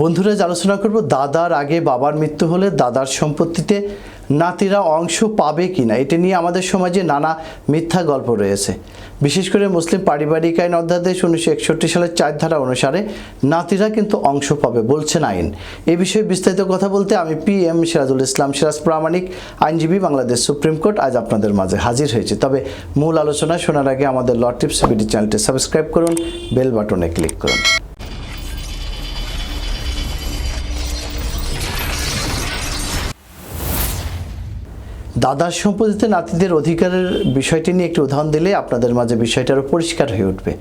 বন্ধুরা আলোচনা করব দাদার আগে বাবার মৃত্যু হলে দাদার সম্পত্তিতে নাতিরা অংশ পাবে কিনা, এটা নিয়ে আমাদের সমাজে নানা মিথ্যা গল্প রয়েছে। বিশেষ করে মুসলিম পারিবারিক আইন অধ্যাদেশ উনিশশো একষট্টি সালের চার ধারা অনুসারে নাতিরা কিন্তু অংশ পাবে বলছেন আইন। এ বিষয়ে বিস্তারিত কথা বলতে আমি পি এম সিরাজুল ইসলাম সিরাজ, প্রামাণিক আইনজীবী, বাংলাদেশ সুপ্রিম কোর্ট আজ আপনাদের মাঝে হাজির হয়েছে। তবে মূল আলোচনা শোনার আগে আমাদের ল টিপস চ্যানেলটি সাবস্ক্রাইব করুন, বেল বাটনে ক্লিক করুন। দাদার সম্পত্তিতে নাতিদের অধিকারের বিষয়টি নিয়ে একটি উদাহরণ দিলে আপনাদের মাঝে বিষয়টা আরও পরিষ্কার হয়ে উঠবে।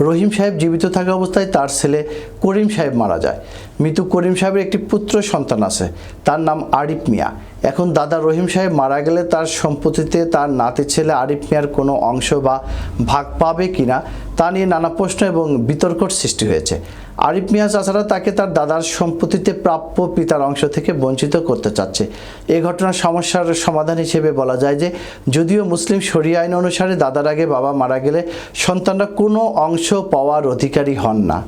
রহিম সাহেব জীবিত থাকা অবস্থায় তার ছেলে করিম সাহেব মারা যায়। মৃত করিম সাহেবের একটি পুত্র সন্তান আছে। তার নাম আরিফ মিয়া। এখন দাদা রহিম সাহেব মারা গেলে তার সম্পত্তিতে তার নাতি ছেলে আরিফ মিয়ার কোনো অংশ বা ভাগ পাবে কিনা তা নিয়ে নানা প্রশ্ন এবং বিতর্কর সৃষ্টি হয়েছে। আরিফ মিয়া চাচারা তাকে তার দাদার সম্পত্তিতে প্রাপ্য পিতার অংশ থেকে বঞ্চিত করতে চাচ্ছে। এ ঘটনার সমস্যার সমাধান হিসেবে বলা যায় যে, যদিও মুসলিম শরিয়া আইন অনুসারে দাদার আগে বাবা মারা গেলে সন্তানরা কোনো অংশ পাওয়ার অধিকারী হন না।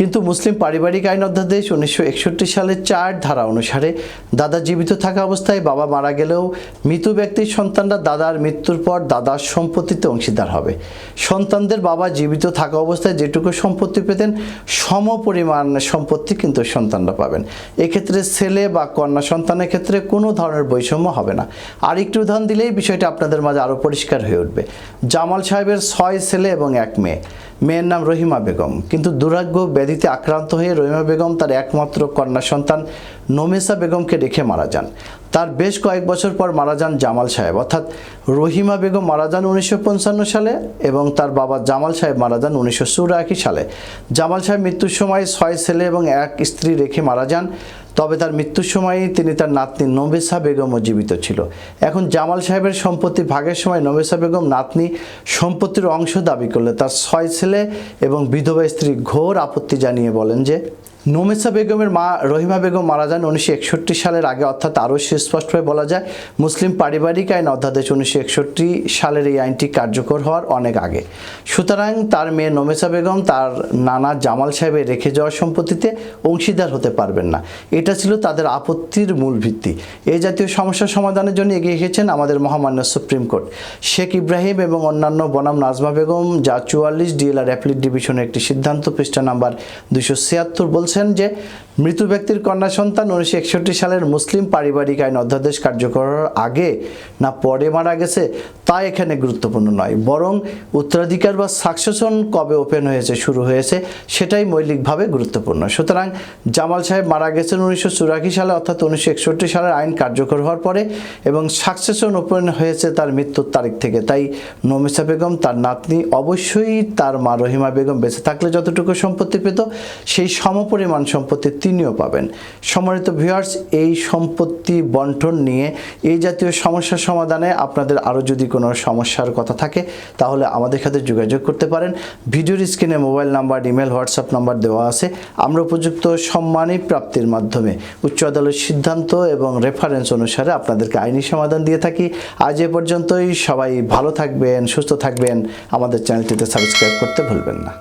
কিন্তু মুসলিম পারিবারিক আইন অধ্যাদেশ উনিশশো একষট্টি সালের চার ধারা অনুসারে দাদা জীবিত থাকা অবস্থায় বাবা মারা গেলেও মৃত ব্যক্তির সন্তানরা দাদার মৃত্যুর পর দাদার সম্পত্তিতে অংশীদার হবে। সন্তানদের বাবা জীবিত থাকা অবস্থায় যেটুকু সম্পত্তি পেতেন, সম পরিমাণ সম্পত্তি কিন্তু সন্তানরা পাবেন। এক্ষেত্রে ছেলে বা কন্যা সন্তানের ক্ষেত্রে কোনো ধরনের বৈষম্য হবে না। আর একটু উদাহরণ দিলেই বিষয়টা আপনাদের মাঝে আরও পরিষ্কার হয়ে উঠবে। জামাল সাহেবের ছয় ছেলে এবং এক মেয়ে। মেয়ের নাম রহিমা বেগম। কিন্তু দুর্ভাগ্য ব্যাধিতে আক্রান্ত হয়ে রহিমা বেগম তার একমাত্র কন্যা সন্তান নমেসা বেগমকে রেখে মারা যান। তার বেশ কয়েক বছর পর মারা যান জামাল সাহেব। অর্থাৎ রহিমা বেগম মারা যান উনিশশো পঞ্চান্ন সালে এবং তার বাবা জামাল সাহেব মারা যান উনিশশো চুরাশি সালে। জামাল সাহেব মৃত্যুর সময় ছয় ছেলে এবং এক স্ত্রী রেখে মারা যান। তবে তার মৃত্যুর সময় তিনি তার নাতনি নবেসা বেগমও জীবিত ছিল। এখন জামাল সাহেবের সম্পত্তি ভাগের সময় নবেসা বেগম নাতনি সম্পত্তির অংশ দাবি করলে তার ছয় ছেলে এবং বিধবা স্ত্রী ঘোর আপত্তি জানিয়ে বলেন যে নোমেসা বেগমের মা রহিমা বেগম মারা যান উনিশশো একষট্টি সালের আগে, অর্থাৎ আরও সুস্পষ্টভাবে বলা যায়, মুসলিম পারিবারিক আইন অধ্যাদেশ উনিশশো একষট্টি সালের এই আইনটি কার্যকর হওয়ার অনেক আগে। সুতরাং তার মেয়ে নোমেসা বেগম তার নানা জামাল সাহেবের রেখে যাওয়া সম্পত্তিতে অংশীদার হতে পারবেন না। এটা ছিল তাদের আপত্তির মূল ভিত্তি। এই জাতীয় সমস্যার সমাধানের জন্য এগিয়ে এসেছেন আমাদের মহামান্য সুপ্রিম কোর্ট। শেখ ইব্রাহিম এবং অন্যান্য বনাম নাজমা বেগম, যা চুয়াল্লিশ ডিএলআর অ্যাপ্লিট ডিভিশনের একটি সিদ্ধান্ত, পৃষ্ঠা নাম্বার দুশো ছিয়াত্তর বলছেন যে মৃত ব্যক্তির কন্যা সন্তান উনিশশো একষট্টি সালের মুসলিম পারিবারিক আইন অধ্যাদেশ কার্যকর আগে না পরে মারা গেছে তা এখানে গুরুত্বপূর্ণ নয়। বরং উত্তরাধিকার বা সাকসেশন কবে ওপেন হয়েছে, শুরু হয়েছে, সেটাই মৌলিকভাবে গুরুত্বপূর্ণ। সুতরাং জামাল সাহেব মারা গেছেন উনিশশো চুরাশি সালে, অর্থাৎ উনিশশো একষট্টি সালের আইন কার্যকর হওয়ার পরে এবং সাকসেশন ওপেন হয়েছে তার মৃত্যুর তারিখ থেকে। তাই নমিসা বেগম, তার নাতনি, অবশ্যই তার মা রহিমা বেগম বেঁচে থাকলে যতটুকু সম্পত্তি পেত, সেই সমপরিমাণ সম্পত্তি তিনিও পাবেন। সম্মানিত ভিউয়ার্স এই সম্পত্তি বন্টন নিয়ে এই জাতীয় সমস্যার সমাধানে আপনাদের আরও যদি কোনো সমস্যার কথা থাকে, তাহলে আমাদের সাথে যোগাযোগ করতে পারেন। ভিডিওর স্ক্রিনে mobile number, email, WhatsApp number দেওয়া আছে। আমরা উপযুক্ত সম্মানী প্রাপ্তির মাধ্যমে উচ্চ আদালতের সিদ্ধান্ত এবং রেফারেন্স অনুসারে আপনাদেরকে আইনি সমাধান দিয়ে থাকি। আজ এ পর্যন্তই। সবাই ভালো থাকবেন, সুস্থ থাকবেন। আমাদের চ্যানেলটিতে সাবস্ক্রাইব করতে ভুলবেন না।